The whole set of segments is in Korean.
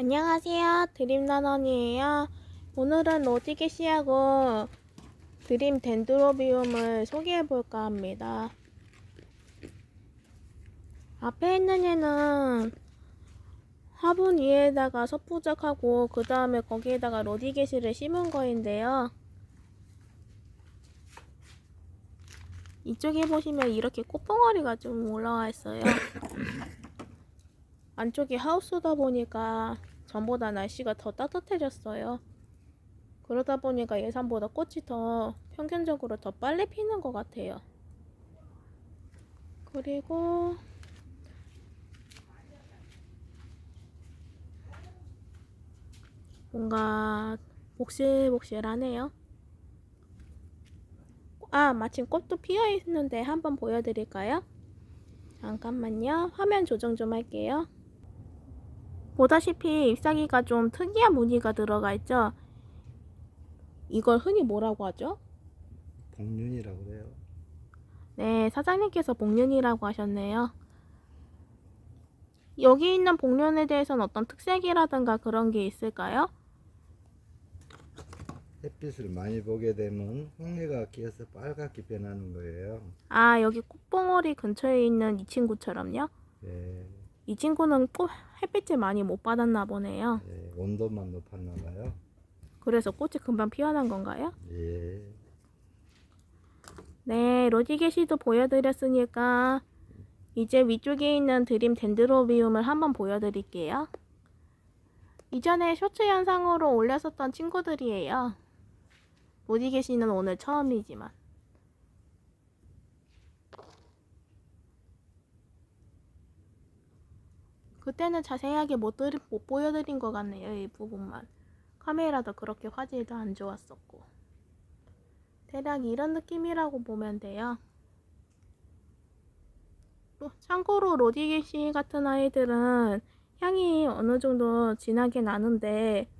안녕하세요. 드림나넌이에요. 오늘은 로디게시하고 드림 덴드로비움을 소개해 볼까 합니다. 앞에 있는 얘는 화분 위에다가 섭부적하고 그 다음에 거기에다가 로디게시를 심은 거인데요. 이쪽에 보시면 이렇게 꽃봉오리가 좀 올라와 있어요. 안쪽이 하우스다 보니까 전보다 날씨가 더 따뜻해졌어요. 그러다 보니까 예상보다 꽃이 더 평균적으로 더 빨리 피는 것 같아요. 그리고 뭔가 복실복실하네요. 아, 마침 꽃도 피어 있는데 한번 보여드릴까요? 잠깐만요. 화면 조정 좀 할게요. 보다시피 잎사귀가 좀 특이한 무늬가 들어가 있죠. 이걸 흔히 뭐라고 하죠? 복륜이라고 그래요. 네, 사장님께서 복륜이라고 하셨네요. 여기 있는 복륜에 대해서는 어떤 특색이라든가 그런 게 있을까요? 햇빛을 많이 보게 되면 홍해가 끼어서 빨갛게 변하는 거예요. 아, 여기 꽃봉오리 근처에 있는 이 친구처럼요? 예, 이 친구는 꽃 햇빛을 많이 못 받았나 보네요. 예, 온도만 높았나 봐요. 그래서 꽃이 금방 피어난 건가요? 예, 네, 로디게시도 보여드렸으니까 이제 위쪽에 있는 드림 덴드로비움을 한번 보여드릴게요. 이전에 쇼츠 영상으로 올렸었던 친구들이에요. 로디게시는 오늘 처음이지만. 그때는 자세하게 못, 드리, 못 보여드린 것 같네요, 이 부분만. 카메라도 그렇게 화질도 안 좋았었고. 대략 이런 느낌이라고 보면 돼요. 또 참고로 로디게시 같은 아이들은 향이 어느 정도 진하게 나는데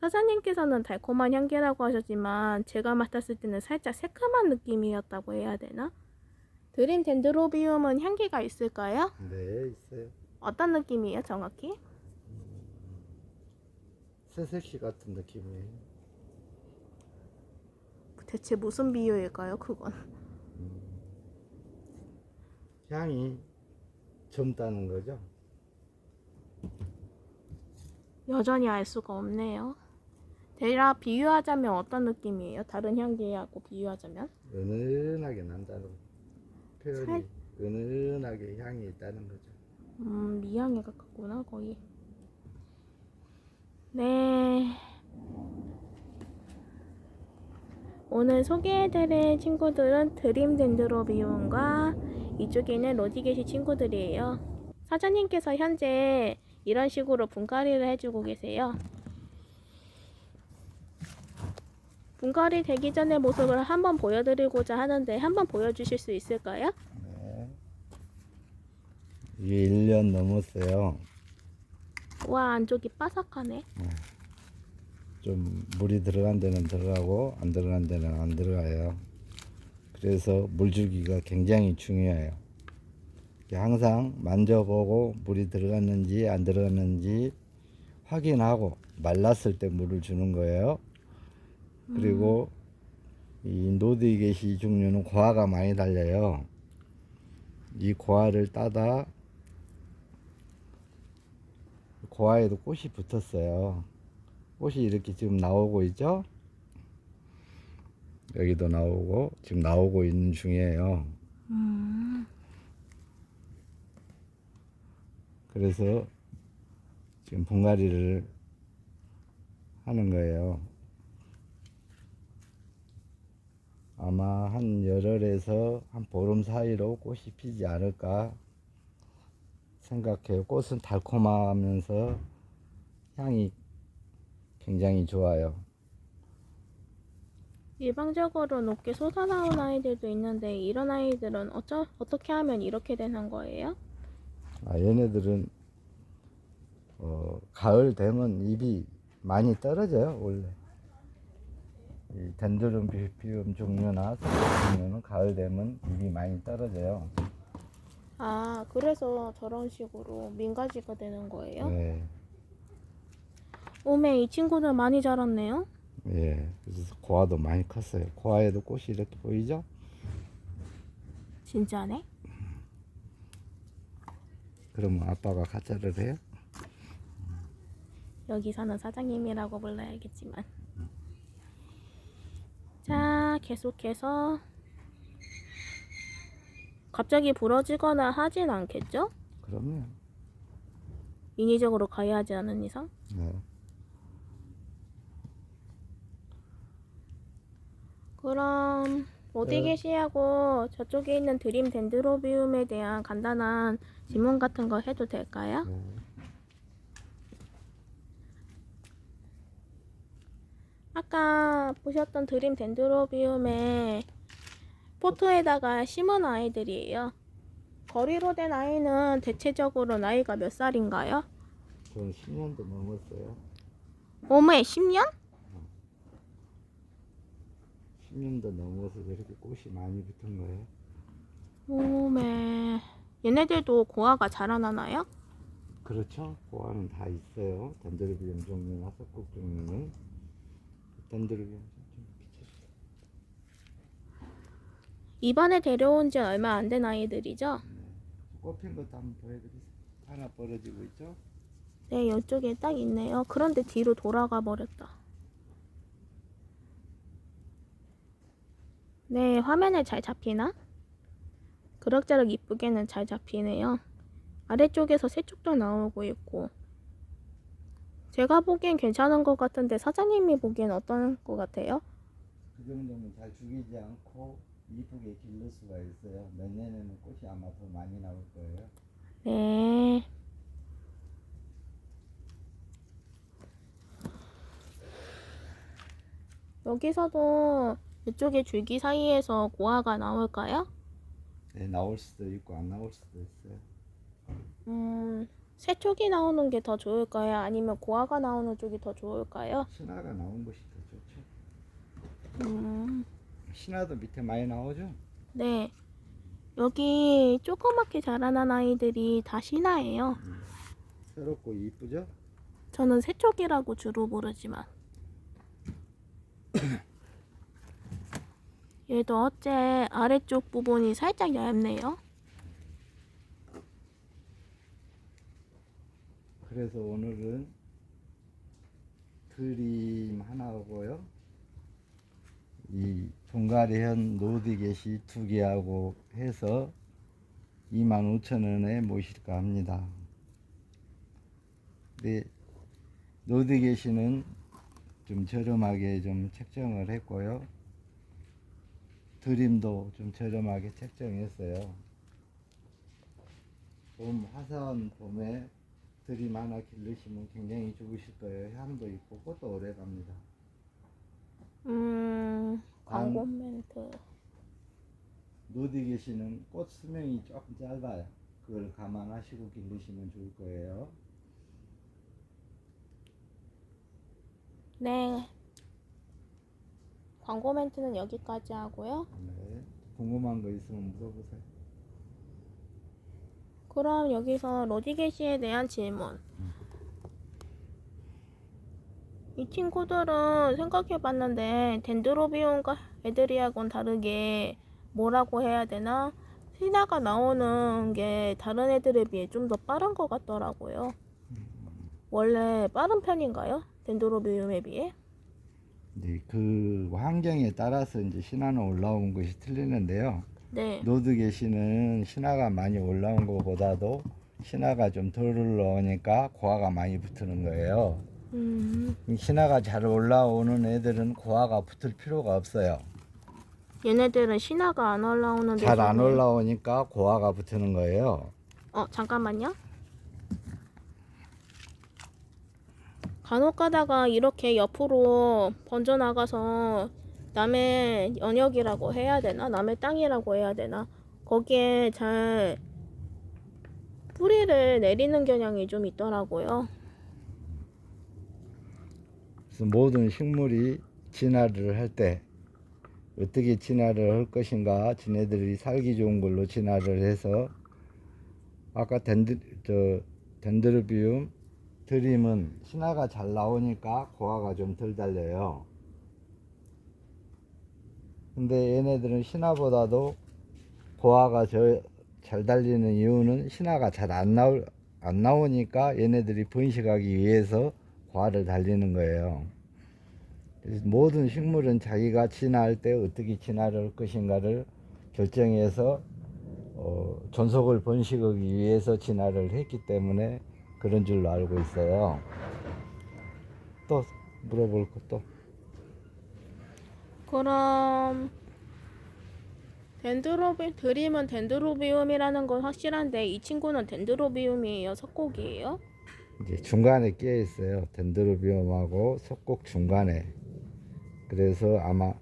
사장님께서는 달콤한 향기라고 하셨지만 제가 맡았을 때는 살짝 새카만 느낌이었다고 해야 되나? 드림 덴드로비움은 향기가 있을까요? 네, 있어요. 어떤 느낌이에요, 정확히? 새색시 같은 느낌이에요. 대체 무슨 비유일까요, 그건? 향이 젊다는 거죠. 여전히 알 수가 없네요. 대략 비유하자면 어떤 느낌이에요? 다른 향기하고 비유하자면? 은은하게 난다는 표현이 살- 은은하게 향이 있다는 거죠. 음, 미향에 가깝구나, 거의. 네. 오늘 소개해드릴 친구들은 드림 덴드로 비움과 이쪽에 있는 로디게시 친구들이에요. 사장님께서 현재 이런 식으로 분갈이를 해주고 계세요. 분갈이 되기 전의 모습을 한번 보여드리고자 하는데 한번 보여주실 수 있을까요? 네. 이게 1년 넘었어요. 와, 안쪽이 바삭하네. 좀 물이 들어간 데는 들어가고 안 들어간 데는 안 들어가요. 그래서 물주기가 굉장히 중요해요. 항상 만져보고 물이 들어갔는지 안 들어갔는지 확인하고 말랐을 때 물을 주는 거예요. 그리고 이 노드이게시 종류는 고화가 많이 달려요. 이 고화를 따다 고화에도 꽃이 붙었어요. 꽃이 이렇게 지금 나오고 있죠? 여기도 나오고 지금 나오고 있는 중이에요. 음. 그래서 지금 분갈이를 하는 거예요. 아마 한 열흘에서 한 보름 사이로 꽃이 피지 않을까 생각해요. 꽃은 달콤하면서 향이 굉장히 좋아요. 일방적으로 높게 솟아나온 아이들도 있는데 이런 아이들은 어쩌, 어떻게 하면 이렇게 되는 거예요? 아, 얘네들은 어, 가을 되면 잎이 많이 떨어져요 원래. 이 덴드름 비피움 종류나 종류는 가을 되면 잎이 많이 떨어져요. 아, 그래서 저런 식으로 민가지가 되는 거예요? 네. 오메 이 친구들 많이 자랐네요. 예, 그래서 고아도 많이 컸어요. 고아에도 꽃이 이렇게 보이죠? 진짜네. 그러면 아빠가 가짜를 해요? 여기서는 사장님이라고 불러야겠지만. 자, 계속해서 갑자기 부러지거나 하진 않겠죠? 그럼요. 인위적으로 가야 하지 않은 이상. 네. 그럼 로디게시하고 저쪽에 있는 드림 덴드로비움에 대한 간단한 질문 같은 거 해도 될까요? 네. 아까 보셨던 드림 덴드로비움의 포토에다가 심은 아이들이에요. 거리로 된 아이는 대체적으로 나이가 몇 살인가요? 저는 10년도 넘었어요. 오메 10년? 10년도 넘어서 저렇게 꽃이 많이 붙은 거예요. 오메 얘네들도 고아가 자라나나요? 그렇죠. 고아는 다 있어요. 덴드로비움 종류나 석국 종류는 덴드로비움 좀 비춰주세요. 이번에 데려온 지 얼마 안 된 아이들이죠? 꽃핀 것도 한번 보여드리세요. 하나 벌어지고 있죠? 네, 이쪽에 딱 있네요. 그런데 뒤로 돌아가 버렸다. 네, 화면에 잘 잡히나? 그럭저럭 이쁘게는 잘 잡히네요. 아래쪽에서 새 쪽도 나오고 있고. 제가 보기엔 괜찮은 것 같은데 사장님이 보기엔 어떤 것 같아요? 그 정도면 잘 죽이지 않고 이쁘게 기를 수가 있어요. 내년에는 꽃이 아마 더 많이 나올 거예요. 네. 여기서도 이쪽에 줄기 사이에서 고아가 나올까요? 네, 나올 수도 있고 안 나올 수도 있어요. 음, 새 쪽이 나오는 게 더 좋을까요? 아니면 고아가 나오는 쪽이 더 좋을까요? 신화가 나온 것이 더 좋죠. 음, 신화도 밑에 많이 나오죠? 네. 여기 조그맣게 자라난 아이들이 다 신화예요. 새롭고 이쁘죠? 저는 새 쪽이라고 주로 부르지만. 얘도 어째 아래쪽 부분이 살짝 얇네요. 그래서 오늘은 드림 하나하고요. 이 동가리현 노디게시 두 개하고 해서 25,000원에 모실까 합니다. 네, 노디게시는 좀 저렴하게 좀 책정을 했고요. 드림도 좀 저렴하게 책정했어요. 봄 화사한 봄에 드림 하나 기르시면 굉장히 좋으실 거예요. 향도 있고 꽃도 오래 갑니다. 음, 광고 멘트. 노디 계시는 꽃 수명이 조금 짧아요. 그걸 감안하시고 기르시면 좋을 거예요. 네. 광고 멘트는 여기까지 하고요. 네. 궁금한 거 있으면 물어보세요. 그럼 여기서 로디게시에 대한 질문. 이 친구들은 생각해봤는데 덴드로비움과 애들이하고는 다르게 뭐라고 해야 되나? 신화가 나오는 게 다른 애들에 비해 좀 더 빠른 것 같더라고요. 원래 빠른 편인가요? 덴드로비움에 비해? 네, 그 환경에 따라서 이제 신화는 올라온 것이 틀리는데요. 네. 노드 계시는 신화가 많이 올라온 것보다도 신화가 좀 덜 올라오니까 고화가 많이 붙는 거예요. 음, 이 신화가 잘 올라오는 애들은 고화가 붙을 필요가 없어요. 얘네들은 신화가 안 올라오는 잘 안 대신에- 올라오니까 고화가 붙는 거예요. 어, 잠깐만요. 간혹 가다가 이렇게 옆으로 번져 나가서 남의 영역이라고 해야 되나? 남의 땅이라고 해야 되나? 거기에 잘 뿌리를 내리는 경향이 좀 있더라고요. 그래서 모든 식물이 진화를 할 때 어떻게 진화를 할 것인가 지네들이 살기 좋은 걸로 진화를 해서 아까 덴드 저 덴드로비움 드림은 신화가 잘 나오니까 고화가 좀 덜 달려요. 근데 얘네들은 신화보다도 고화가 저 잘 달리는 이유는 신화가 잘 안 나올 안 나오니까 얘네들이 번식하기 위해서 고화를 달리는 거예요. 모든 식물은 자기가 진화할 때 어떻게 진화를 할 것인가를 결정해서 어, 존속을 번식하기 위해서 진화를 했기 때문에 그런 줄로 알고 있어요. 또 물어볼 것도 그럼 덴드로비 드림은 덴드로비움이라는 건 확실한데 이 친구는 덴드로비움이에요, 석곡이에요? 이제 중간에 끼어 있어요. 덴드로비움하고 속곡 중간에. 그래서 아마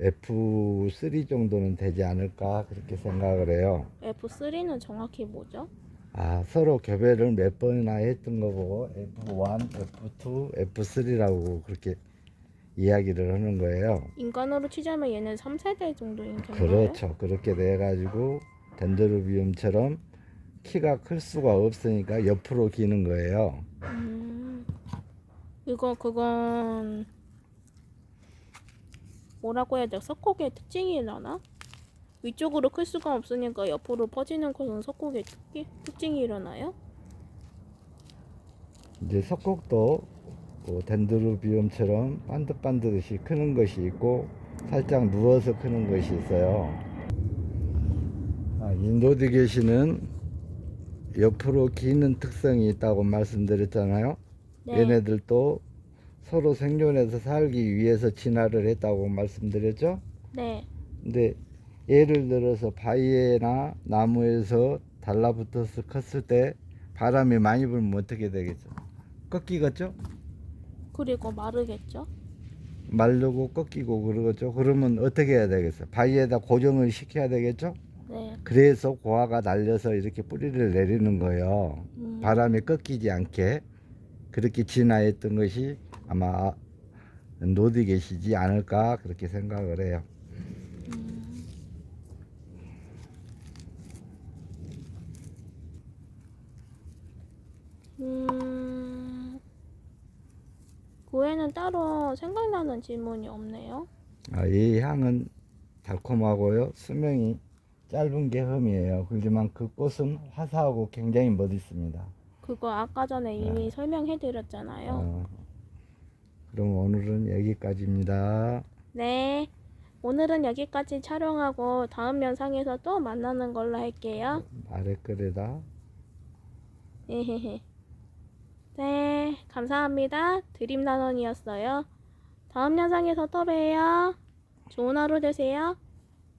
F3 정도는 되지 않을까 그렇게 생각을 해요. F3는 정확히 뭐죠? 아 서로 교배를 몇 번이나 했던 거 보고 F1, F2, F3라고 그렇게 이야기를 하는 거예요. 인간으로 치자면 얘는 3세대 정도인 건가요? 그렇죠. 그렇게 돼 가지고 덴드로비움처럼 키가 클 수가 없으니까 옆으로 기는 거예요. 음, 이거 그건 뭐라고 해야 돼? 석곡의 특징이라나? 위쪽으로 클 수가 없으니까 옆으로 퍼지는 것은 석곡의 특기, 특징이 일어나요? 이제 석곡도 뭐 덴드로비움처럼 반듯반듯이 크는 것이 있고 살짝 누워서 크는 것이 있어요. 아, 인도에 계시는 옆으로 기는 특성이 있다고 말씀드렸잖아요. 네. 얘네들도 서로 생존해서 살기 위해서 진화를 했다고 말씀드렸죠. 네. 근데 예를 들어서 바위에나 나무에서 달라붙어서 컸을 때 바람이 많이 불면 어떻게 되겠죠? 꺾이겠죠? 그리고 마르겠죠? 말르고 꺾이고 그러겠죠? 그러면 어떻게 해야 되겠어요? 바위에다 고정을 시켜야 되겠죠? 네. 그래서 고화가 날려서 이렇게 뿌리를 내리는 거예요. 음, 바람에 꺾이지 않게 그렇게 진화했던 것이 아마 노디 계시지 않을까 그렇게 생각을 해요. 음. 음, 그 외에는 따로 생각나는 질문이 없네요. 아, 이 향은 달콤하고요. 수명이 짧은 게 흠이에요. 그렇지만 그 꽃은 화사하고 굉장히 멋있습니다. 그거 아까 전에 이미 설명해 드렸잖아요. 어, 그럼 오늘은 여기까지입니다. 네. 오늘은 여기까지 촬영하고 다음 영상에서 또 만나는 걸로 할게요. 아래 헤헤헤. 네, 감사합니다. 드림나넌이었어요. 다음 영상에서 또 봬요. 좋은 하루 되세요.